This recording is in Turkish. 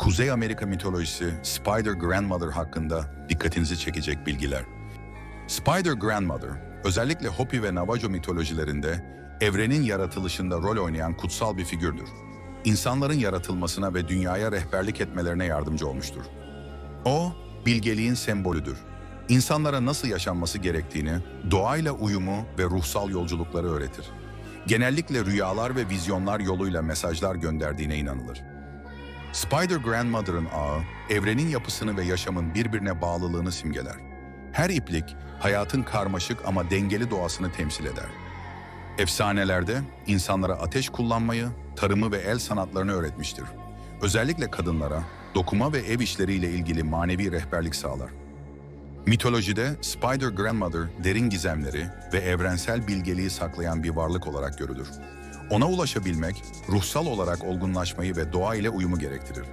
Kuzey Amerika mitolojisi Spider Grandmother hakkında dikkatinizi çekecek bilgiler. Spider Grandmother, özellikle Hopi ve Navajo mitolojilerinde evrenin yaratılışında rol oynayan kutsal bir figürdür. İnsanların yaratılmasına ve dünyaya rehberlik etmelerine yardımcı olmuştur. O, bilgeliğin sembolüdür. İnsanlara nasıl yaşanması gerektiğini, doğayla uyumu ve ruhsal yolculukları öğretir. Genellikle rüyalar ve vizyonlar yoluyla mesajlar gönderdiğine inanılır. Spider Grandmother'ın ağı, evrenin yapısını ve yaşamın birbirine bağlılığını simgeler. Her iplik, hayatın karmaşık ama dengeli doğasını temsil eder. Efsanelerde insanlara ateş kullanmayı, tarımı ve el sanatlarını öğretmiştir. Özellikle kadınlara dokuma ve ev işleriyle ilgili manevi rehberlik sağlar. Mitolojide Spider Grandmother derin gizemleri ve evrensel bilgeliği saklayan bir varlık olarak görülür. Ona ulaşabilmek, ruhsal olarak olgunlaşmayı ve doğa ile uyumu gerektirir.